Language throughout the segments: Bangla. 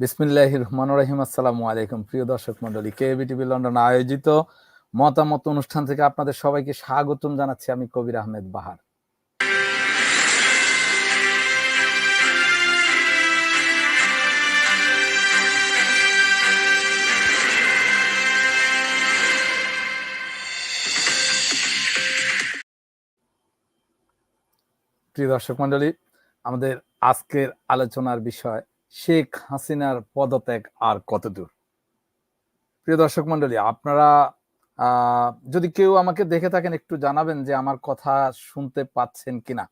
বিসমিল্লাহ রহমান রহিম। আসসালামু আলাইকুম। প্রিয় দর্শক মন্ডলী কেবিটিভি লন্ডন আয়োজিত মতামত অনুষ্ঠান থেকে আপনাদের সবাইকে স্বাগতম জানাচ্ছি আমি কবির আহমেদ বাহার। প্রিয় দর্শক মন্ডলী আমাদের আজকের আলোচনার বিষয় শেখ হাসিনার পদত্যাগ আর কত দূর প্রিয় দর্শক মন্ডলী আপনারা যদি কেউ আমাকে দেখে থাকেন, একটু জানাবেন যে আমার কথা শুনতে পাচ্ছেন কিনা।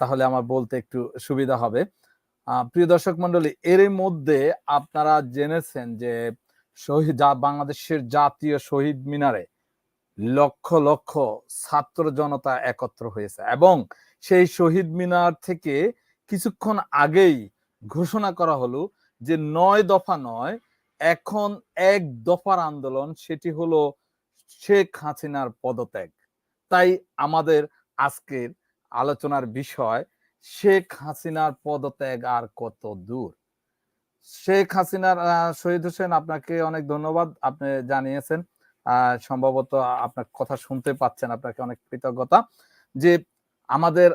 তাহলে আমার বলতে একটু সুবিধা হবে। প্রিয় দর্শক মন্ডলী এর মধ্যে আপনারা জেনেছেন যে শহীদ, যা বাংলাদেশের জাতীয় শহীদ মিনারে লক্ষ লক্ষ ছাত্র জনতা একত্র হয়েছে এবং সেই শহীদ মিনার থেকে কিছুক্ষণ আগেই ঘোষণা করা হলো যে নয় দফা নয়, এখন এক দফার আন্দোলন, সেটি হলো শেখ হাসিনার পদত্যাগ। তাই আমাদের আজকের আলোচনার বিষয়, শেখ হাসিনার পদত্যাগ আর কত দূর? শেখ হাসিনার শহীদ হোসেন, আপনাকে অনেক ধন্যবাদ। আপনি জানিয়েছেন সম্ভবত আপনার কথা শুনতে পাচ্ছেন, আপনাকে অনেক কৃতজ্ঞতা। যে আমাদের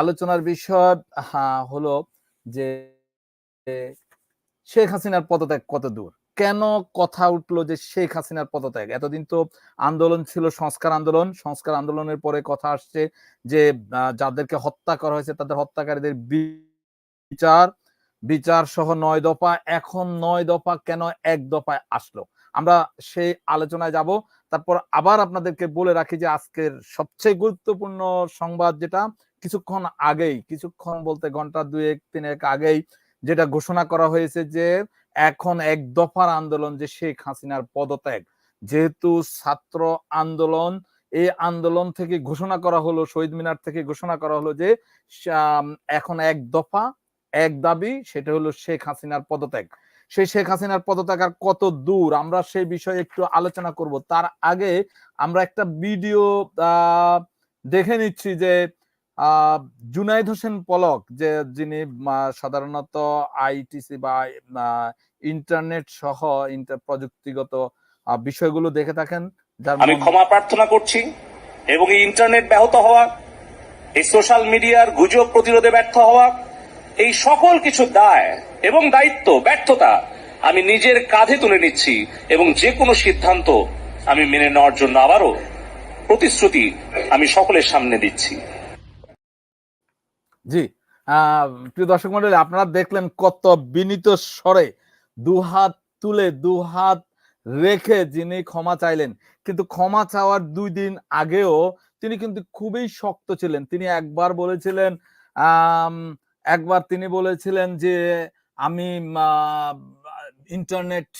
আলোচনার বিষয় হলো যে শেখ হাসিনার পদত্যাগ কত দূর? কেন কথা উঠল যে শেখ হাসিনার পদত্যাগ? এতদিন তো আন্দোলন ছিল, সংস্কার আন্দোলন। সংস্কার আন্দোলনের পরে কথা আসছে যে যাদেরকে হত্যা করা হয়েছে তাদের হত্যাকারীদের বিচার। বিচার সহ নয় দফা। এখন নয় দফা কেন এক দফায় আসলো? আমরা সেই আলোচনায় যাব। তারপর আবার আপনাদেরকে বলে রাখি যে, আজকের সবচেয়ে গুরুত্বপূর্ণ সংবাদ যেটা, কিছুক্ষণ আগেই, কিছুক্ষণ বলতে ঘণ্টা দুয়েক, তিনেক আগেই যেটা ঘোষণা করা হয়েছে যে এখন এক দফার আন্দোলন যে শেখ হাসিনার পদত্যাগ। যেহেতু ছাত্র আন্দোলন, এই আন্দোলন থেকে ঘোষণা করা হলো, শহীদ মিনার থেকে ঘোষণা করা হলো যে এখন এক দফা, এক দাবি, সেটা হলো শেখ হাসিনার পদত্যাগ। সেই শেখ হাসিনার পদত্যাগ আর কত দূর? আমরা সেই বিষয়ে একটু আলোচনা করব। তার আগে আমরা একটা ভিডিও দেখে নিচ্ছি যে জুনাইদ হোসেন পলক যে যিনি সাধারণত আইটিসি বা ইন্টারনেট সহ প্রযুক্তিগত বিষয়গুলো দেখে থাকেন আমি ক্ষমা প্রার্থনা করছি এবং এই ইন্টারনেট ব্যাহত হওয়া এই সোশ্যাল মিডিয়ার গুজব প্রতিরোধে ব্যর্থ হওয়া এই সকল কিছু দায় এবং দায়িত্ব ব্যর্থতা আমি নিজের কাঁধে তুলে নিচ্ছি এবং যে কোনো সিদ্ধান্ত আমি মেনে নেওয়ার জন্য আবারও প্রতিশ্রুতি আমি সকলের সামনে দিচ্ছি। জি। প্রিয় দর্শক মন্ডলী, আপনারা দেখলেন কত বিনীত স্বরে দুহাত তুলে দুহাত রেখে যিনি ক্ষমা চাইলেন। কিন্তু ক্ষমা চাওয়ার দুই দিন আগেও তিনি কিন্তু খুবই শক্ত ছিলেন। তিনি একবার বলেছিলেন একবার তিনি বলেছিলেন যে, আমি ইন্টারনেট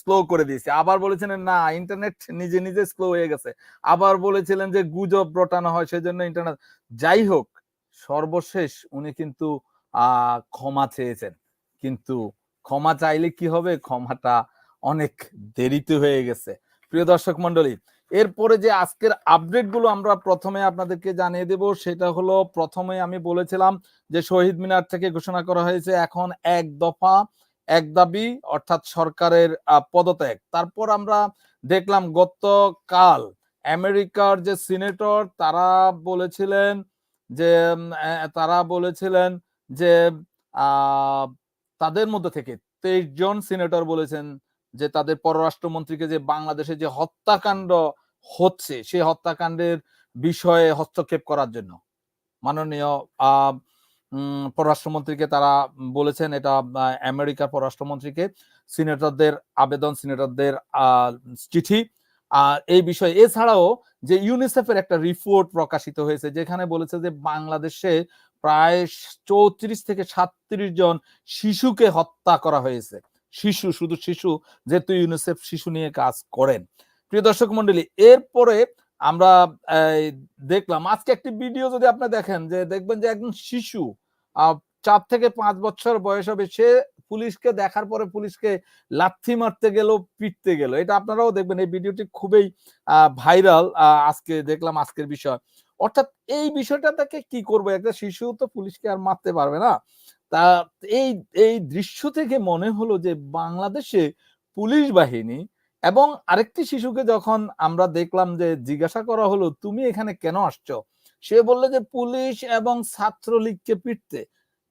স্লো করে দিয়েছি। আবার বলেছিলেন, না, ইন্টারনেট নিজে নিজে স্লো হয়ে গেছে। আবার বলেছিলেন যে, গুজব রটানো হয়, সেজন্য ইন্টারনেট যাই হোক সর্বশেষ উনি কিন্তু ক্ষমা চেয়েছেন। কিন্তু ক্ষমা চাইলে কি হবে? ক্ষমাটা অনেক দেরিতে হয়ে গেছে। প্রিয় দর্শক মন্ডলী এরপরে যে আজকের আপডেটগুলো আমরা প্রথমে আপনাদেরকে জানিয়ে দেব, সেটা হলো প্রথমে আমি বলেছিলাম যে শহীদ মিনার থেকে ঘোষণা করা হয়েছে এখন এক দফা, এক দাবি, অর্থাৎ সরকারের পদত্যাগ। তারপর আমরা দেখলাম গতকাল আমেরিকার যে সিনেটর, তারা বলেছিলেন যে তারা বলেছিলেন যে তাদের মধ্যে থেকে তেইশ জন সিনেটর বলেছেন যে, তাদের পররাষ্ট্রমন্ত্রীকে যে, বাংলাদেশে যে, হত্যাকাণ্ড হচ্ছে, সেই হত্যাকাণ্ডের বিষয়ে হস্তক্ষেপ করার জন্য। মাননীয় আহ পররাষ্ট্রমন্ত্রীকে তারা বলেছেন, এটা আমেরিকার পররাষ্ট্রমন্ত্রীকে সিনেটরদের, আবেদন সিনেটরদের চিঠি। আর এই বিষয়ে, এছাড়াও যে ইউনিসেফের একটা রিপোর্ট প্রকাশিত হয়েছে, যেখানে বলেছে যে বাংলাদেশে প্রায় চৌত্রিশ থেকে সাতত্রিশ জন শিশুকে হত্যা করা হয়েছে। শিশু, শুধু শিশু, যেহেতু ইউনিসেফ শিশু নিয়ে কাজ করেন। প্রিয় দর্শক মন্ডলী, এরপরে আমরা দেখলাম, আজকে একটি ভিডিও যদি আপনি দেখেন, যে দেখবেন যে একজন শিশু চার থেকে পাঁচ বছর বয়স হবে, সে পুলিশকে দেখার পরে পুলিশকে লাথি মারতে গেল পিটতে গেল। এটা আপনারাও দেখবেন, এই ভিডিওটি খুবই ভাইরাল আজকে দেখলাম আজকের বিষয়। অর্থাৎ এই বিষয়টা তাকে কি করব? একটা শিশু তো পুলিশকে আর মারতে পারবে না। তা এই এই দৃশ্য থেকে মনে হলো যে বাংলাদেশে পুলিশ বাহিনী এবং আরেকটি শিশুকে যখন আমরা দেখলাম যে জিজ্ঞাসা করা হলো, তুমি এখানে কেন আসছো? সে বলল যে, পুলিশ এবং ছাত্রলীগকে পিটতে।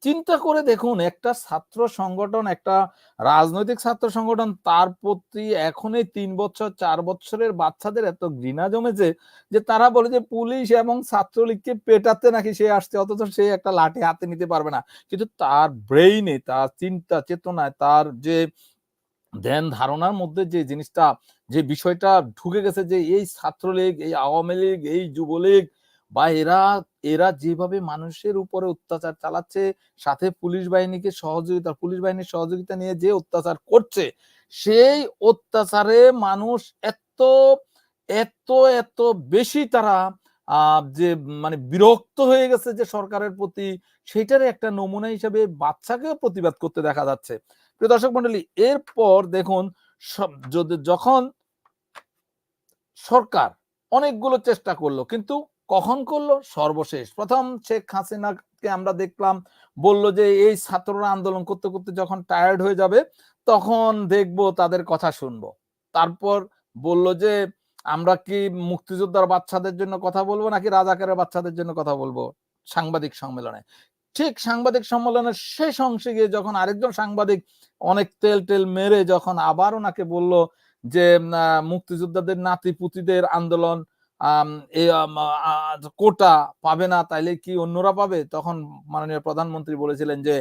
চিন্তা করে দেখুন, একটা ছাত্র সংগঠন, একটা রাজনৈতিক ছাত্র সংগঠন, তার প্রতি এখন এই তিন বছর, চার বছরের বাচ্চাদের এত ঘৃণা জমেছে যে তারা বলে যে পুলিশ এবং ছাত্রলীগকে পেটাতে নাকি সে আসছে, অথচ সে একটা লাঠি হাতে নিতে পারবে না। কিন্তু তার ব্রেইনে তার চিন্তা, চেতনায়, তার যে ধ্যান ধারণার মধ্যে যে জিনিসটা, যে বিষয়টা ঢুকে গেছে যে এই ছাত্রলীগ, এই আওয়ামী লীগ, এই যুবলীগ বা এরা এরা যেভাবে মানুষের উপরে অত্যাচার চালাচ্ছে, সাথে পুলিশ বাহিনীকে সহযোগিতা, পুলিশ বাহিনীর সহযোগিতা নিয়ে যে অত্যাচার করছে, সেই অত্যাচারে মানুষ এত এত এত বেশি তারা যে মানে বিরক্ত হয়ে গেছে যে সরকারের প্রতি, সেটার একটা নমুনা হিসেবে বাচ্চাকেও প্রতিবাদ করতে দেখা যাচ্ছে। প্রিয় দর্শক মন্ডলী, এরপর দেখুন যখন সরকার অনেকগুলো চেষ্টা করল, কিন্তু কখন করল? সর্বশেষ। প্রথম শেখ হাসিনাকে আমরা দেখলাম, বলল যে, এই ছাত্ররা আন্দোলন করতে করতে যখন টায়ার্ড হয়ে যাবে, তখন দেখব তাদের কথা শুনব। তারপর বলল যে, আমরা কি মুক্তিযোদ্ধার বাচ্চাদের জন্য কথা বলব, নাকি রাজাকারের বাচ্চাদের জন্য কথা বলব? সাংবাদিক সম্মেলনে। ঠিক সাংবাদিক সম্মেলনের শেষ অংশে গিয়ে যখন আরেকজন সাংবাদিক অনেক তেল, টেল মেরে যখন আবার ওনাকে বলল যে মুক্তিযোদ্ধাদের নাতি পুতিদের আন্দোলন কোটা পাবে না, তাইলে কি অন্যরা পাবে? তখন মাননীয় প্রধানমন্ত্রী বলেছিলেন যে,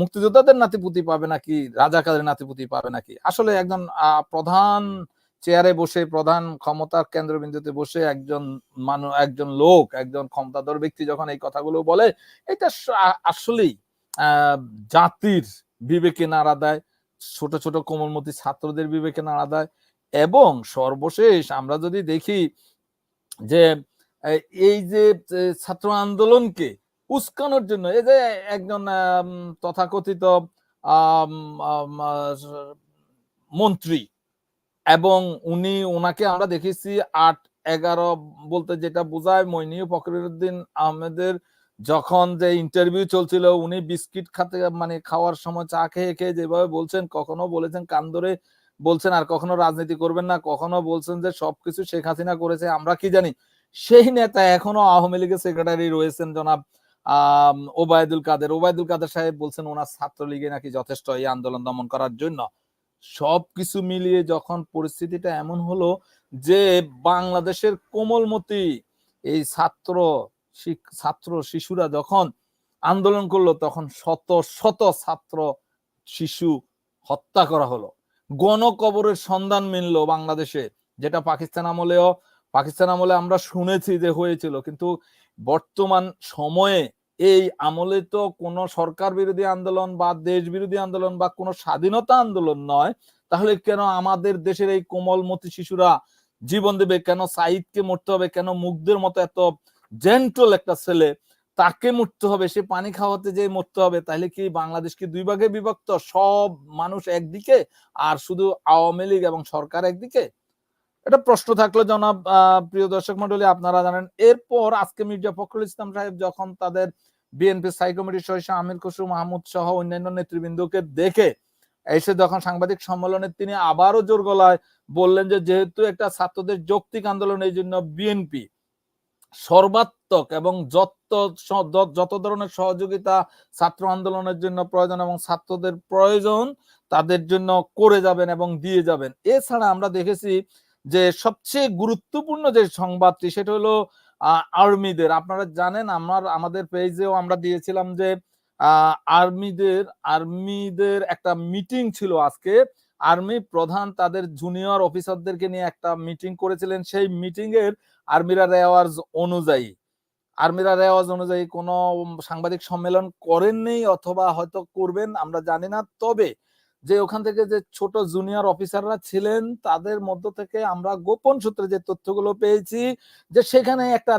মুক্তিযোদ্ধাদের নাতিপুতি পাবে নাকি, রাজাকারের নাতিপুতি পাবে নাকি? আসলে একজন প্রধান চেয়ারে বসে, প্রধান ক্ষমতার কেন্দ্রবিন্দুতে বসে একজন মানুষ একজন লোক, একজন ক্ষমতাধর ব্যক্তি যখন এই কথাগুলো বলে, এটা আসলেই জাতির বিবেকে নাড়া দেয়, ছোট ছোট কোমলমতি ছাত্রদের বিবেকে নাড়া দেয়, এবং সর্বশেষ আমরা যদি দেখি যে এই যে ছাত্র আন্দোলনকে উস্কানোর জন্য, এই যে একজন তথাকথিত মন্ত্রী এবং উনি ওনাকে আমরা দেখেছি আট এগারো বলতে যেটা বোঝায় মইনিউ ফখরুদ্দিন আহমেদের যখন যে ইন্টারভিউ চলছিল, উনি বিস্কিট খাতে মানে খাওয়ার সময় চা খেয়ে খেয়ে যেভাবে বলছেন, কখনো বলেছেন কান ধরে বলছেন, আর কখনো রাজনীতি করবেন না, কখনো বলছেন যে সবকিছু শেখ হাসিনা করেছে, আমরা কি জানি? সেই নেতা এখনও আওয়ামী লীগের সেক্রেটারি রয়েছেন জনাব ওবায়দুল কাদের। ওবায়দুল কাদের সাহেব বলছেন, ওনার ছাত্রলীগে নাকি যথেষ্ট এই আন্দোলন দমন করার জন্য। সবকিছু মিলিয়ে যখন পরিস্থিতিটা এমন হলো যে বাংলাদেশের কোমলমতি এই ছাত্র ছাত্র শিশুরা যখন আন্দোলন করল, তখন শত শত ছাত্র শিশু হত্যা করা হলো। গণকবরের সন্ধান মিললো বাংলাদেশে, যেটা পাকিস্তান আমলেও, পাকিস্তান আমলে আমরা শুনেছি যে হয়েছিল, কিন্তু বর্তমান সময়ে এই আমলে তো কোনো সরকার বিরোধী আন্দোলন বা দেশ বিরোধী আন্দোলন বা কোনো স্বাধীনতা আন্দোলন নয়, তাহলে কেন আমাদের দেশের এই কোমলমতি শিশুরা জীবন দেবে? কেন সাইদকে মরতে হবে? কেন মুগ্ধের মতো এত জেন্টল একটা ছেলে তাকে মরতে হবে, সে পানি খাওয়াতে যে মরতে হবে, তাহলে কি বাংলাদেশ কি দুই ভাগে বিভক্ত? সব মানুষ একদিকে আর শুধু আওয়ামী লীগ এবং সরকার একদিকে? এটা প্রশ্ন থাকল জনাব প্রিয় দর্শক মন্ডলী আপনারা জানেন। এরপর আজকে মির্জা ফখরুল ইসলাম সাহেব যখন তাদের বিএনপি স্থায়ী কমিটির সদস্য আমির খসরু মাহমুদ সহ অন্যান্য নেতৃবৃন্দকে দেখে এসে যখন সাংবাদিক সম্মেলনে তিনি আবারও জোর গলায় বললেন যে, যেহেতু একটা ছাত্রদের যৌক্তিক আন্দোলন, এই জন্য বিএনপি সর্বাত্মক এবং যত যত ধরনের সহযোগিতা ছাত্র আন্দোলনের জন্য প্রয়োজন এবং ছাত্রদের প্রয়োজন তাদের জন্য করে যাবেন এবং দিয়ে যাবেন। এছাড়া আমরা দেখেছি যে সবচেয়ে গুরুত্বপূর্ণ যে সংবাদটি সেটা হলো আর্মিদের। আপনারা জানেন আমার, আমাদের পেজেও আমরা দিয়েছিলাম যে আর্মিদের আর্মিদের একটা মিটিং ছিল আজকে। আর্মি প্রধান তাদের জুনিয়র অফিসারদেরকে নিয়ে একটা মিটিং করেছিলেন। সেই মিটিং এর আর্মিরা রেওয়াজ অনুযায়ী। আর্মিরা রেওয়াজ অনুযায়ী কোনো সাংবাদিক সম্মেলন করেননি অথবা হয়তো করবেন, আমরা জানি না। তবে যে ওখান থেকে যে ছোট জুনিয়র অফিসাররা ছিলেন, তাদের মধ্য থেকে আমরা গোপন সূত্রে যে তথ্যগুলো পেয়েছি, যে সেখানে একটা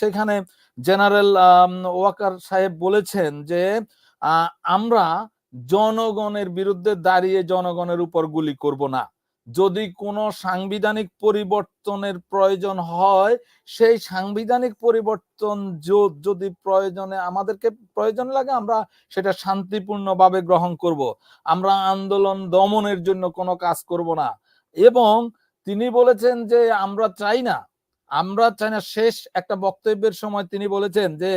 সেখানে জেনারেল ওয়াকার সাহেব বলেছেন যে আমরা জনগণের বিরুদ্ধে দাঁড়িয়ে জনগণের উপর গুলি করব না। যদি কোনো সাংবিধানিক পরিবর্তনের প্রয়োজন হয়, সেই সাংবিধানিক পরিবর্তন যদি প্রয়োজনে আমাদেরকে প্রয়োজন লাগে, আমরা সেটা শান্তিপূর্ণভাবে গ্রহণ করব। আমরা আন্দোলন দমনের জন্য কোনো কাজ করব না। এবং তিনি বলেছেন যে, আমরা চাই না, আমরা চাই না, শেষ একটা বক্তব্যের সময় তিনি বলেছেন যে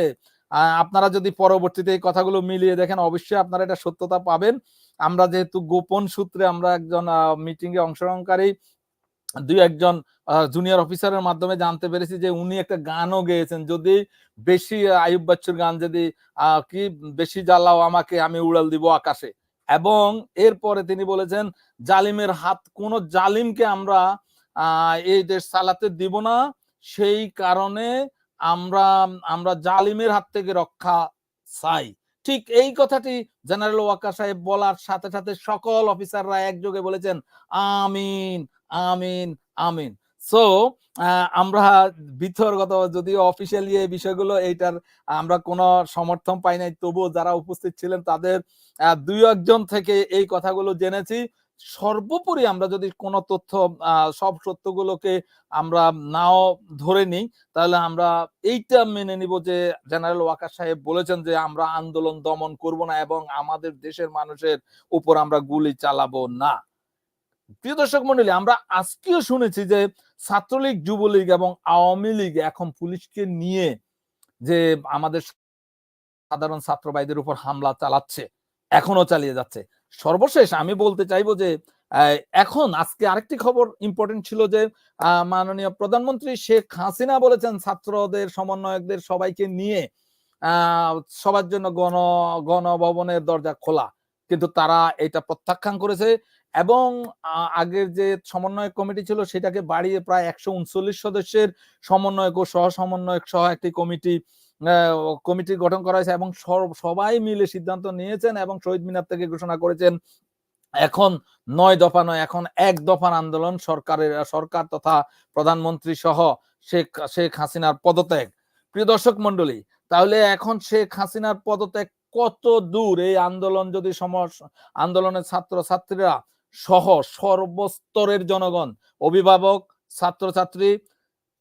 আপনারা যদি পরবর্তীতে এই কথাগুলো মিলিয়ে দেখেন, অবশ্যই আপনারা এটা সত্যতা পাবেন। আমরা যেহেতু গোপন সূত্রে আমরা একজন মিটিং এ অংশগ্রহণকারী, দুই একজন জুনিয়র অফিসারের মাধ্যমে জানতে পেরেছি যে উনি একটা গানও গেয়েছেন। যদি বেশি আয়ুব বাচ্চুর গান যদি কি বেশি জ্বালাও আমাকে, আমি উড়াল দিব আকাশে। এবং এরপরে তিনি বলেছেন, জালিমের হাত, কোন জালিমকে আমরা এই দেশ চালাতে দিব না। সেই কারণে আমরা আমরা জালিমের হাত থেকে রক্ষা চাই। ঠিক এই কথাটি জেনারেল ওয়াকা সাহেব বলার সাথে সাথে সকল অফিসাররা একযোগে বলেছেন, আমিন আমিন আমিন। সো আমরা বিতর্কত যদিও অফিসিয়ালি এই বিষয়গুলো এইটার আমরা কোনো সমর্থন পাই নাই, তবুও যারা উপস্থিত ছিলেন তাদের দুই একজন থেকে এই কথাগুলো জেনেছি। সর্বোপরি আমরা যদি কোনো তথ্য সব সত্যগুলোকে আমরা নাও ধরে নিই, তাহলে আমরা এইটা মেনে নিব যে জেনারেল ওয়াকার সাহেব বলেছেন যে আমরা আন্দোলন দমন করব না এবং আমাদের দেশের মানুষের উপর আমরা গুলি চালাবো না। প্রিয় দর্শক মন্ডলী, আমরা আজকেও শুনেছি যে ছাত্রলীগ, যুবলীগ এবং আওয়ামী লীগ এখন পুলিশকে নিয়ে যে আমাদের সাধারণ ছাত্র উপর হামলা চালাচ্ছে এখনও চালিয়ে যাচ্ছে। সর্বশেষ আমি বলতে চাইব যে এখন আজকে আরেকটি খবর ইম্পর্টেন্ট ছিল যে মাননীয় প্রধানমন্ত্রী শেখ হাসিনা বলেছেন ছাত্রদের, সমন্বয়কদের সবাইকে নিয়ে সবার জন্য গণ, গণভবনের দরজা খোলা। কিন্তু তারা এটা প্রত্যাখ্যান করেছে এবং আগের যে সমন্বয় কমিটি ছিল সেটাকে বাড়িয়ে প্রায় একশো উনচল্লিশ সদস্যের সমন্বয়ক ও সহ সমন্বয়ক সহ একটি কমিটি কমিটি গঠন করা হয়েছে এবং সবাই মিলে সিদ্ধান্ত নিয়েছেন এবং শহীদ মিনার থেকে ঘোষণা করেছেন, এখন নয় দফা নয়, এখন এক দফার আন্দোলন সরকারের, সরকার তথা প্রধানমন্ত্রী সহ শেখ শেখ হাসিনার পদত্যাগ। প্রিয় দর্শক মন্ডলী তাহলে এখন শেখ হাসিনার পদত্যাগ কত দূর? এই আন্দোলন যদি আন্দোলনের ছাত্র ছাত্রীরা সহ সর্বস্তরের জনগণ, অভিভাবক, ছাত্রছাত্রী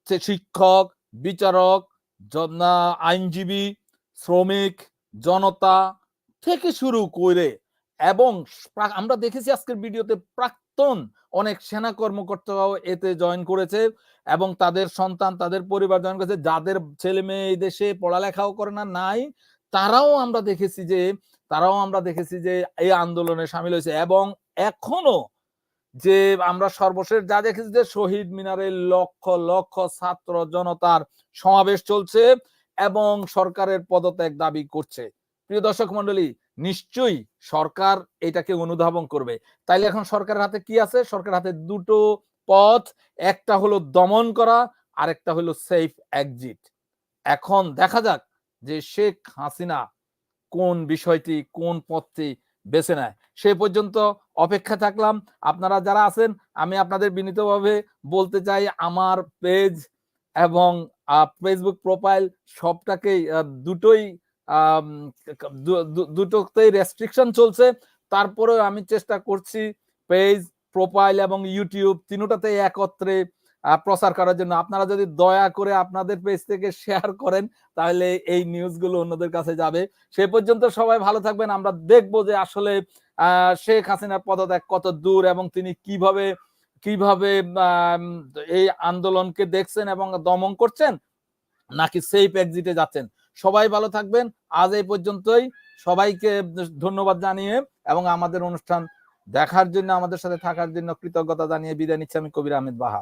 শিক্ষক, বিচারক আইনজীবী, শ্রমিক, জনতা থেকে শুরু করে এবং আমরা দেখেছি আজকের ভিডিওতে প্রাক্তন অনেক সেনা কর্মকর্তাও এতে জয়েন করেছে এবং তাদের সন্তান, তাদের পরিবার জয়েন করেছে। যাদের ছেলে মেয়ে এই দেশে পড়ালেখাও করে না, নাই, তারাও আমরা দেখেছি যে, তারাও আমরা দেখেছি যে এই আন্দোলনে সামিল হয়েছে এবং এখনও যে আমরা সর্বশেষ যা দেখেছি যে শহীদ মিনারে লক্ষ লক্ষ ছাত্র জনতার সমাবেশ চলছে এবং সরকারের পদত্যাগ দাবি করছে। প্রিয় দর্শক মন্ডলী নিশ্চয়ই সরকার এটাকে অনুধাবন করবে। তাইলে এখন সরকারের হাতে কি আছে? সরকারের হাতে দুটো পথ। একটা হলো দমন করা, আরেকটা হলো সেফ এক্সিট এখন দেখা যাক যে শেখ হাসিনা কোন বিষয়টি, কোন পথটি বেছে নেয়। সে পর্যন্ত অপেক্ষা থাকলাম। আপনারা যারা আছেন, আমি আপনাদের বিনীতভাবে বলতে চাই, আমার পেজ এবং ফেসবুক প্রোফাইল সবটাকেই দুটোই দুটোতেই রেস্ট্রিকশন চলছে। তারপরেও আমি চেষ্টা করছি পেজ প্রোফাইল এবং ইউটিউব তিনোটাতে একত্রে প্রচার করার জন্য। আপনারা যদি দয়া করে আপনাদের পেজ থেকে শেয়ার করেন, তাহলে এই নিউজগুলো অন্যদের কাছে যাবে। সে পর্যন্ত সবাই ভালো থাকবেন। আমরা দেখব যে আসলে শেখ হাসিনার পদত্যাগ কত দূর এবং তিনি কীভাবে কীভাবে এই আন্দোলনকে দেখছেন এবং দমন করছেন, নাকি সেফ এক্সিটে যাচ্ছেন। সবাই ভালো থাকবেন। আজ এই পর্যন্তই। সবাইকে ধন্যবাদ জানিয়ে এবং আমাদের অনুষ্ঠান দেখার জন্য, আমাদের সাথে থাকার জন্য কৃতজ্ঞতা জানিয়ে বিদায় নিচ্ছি আমি Kabir Ahmed Baha.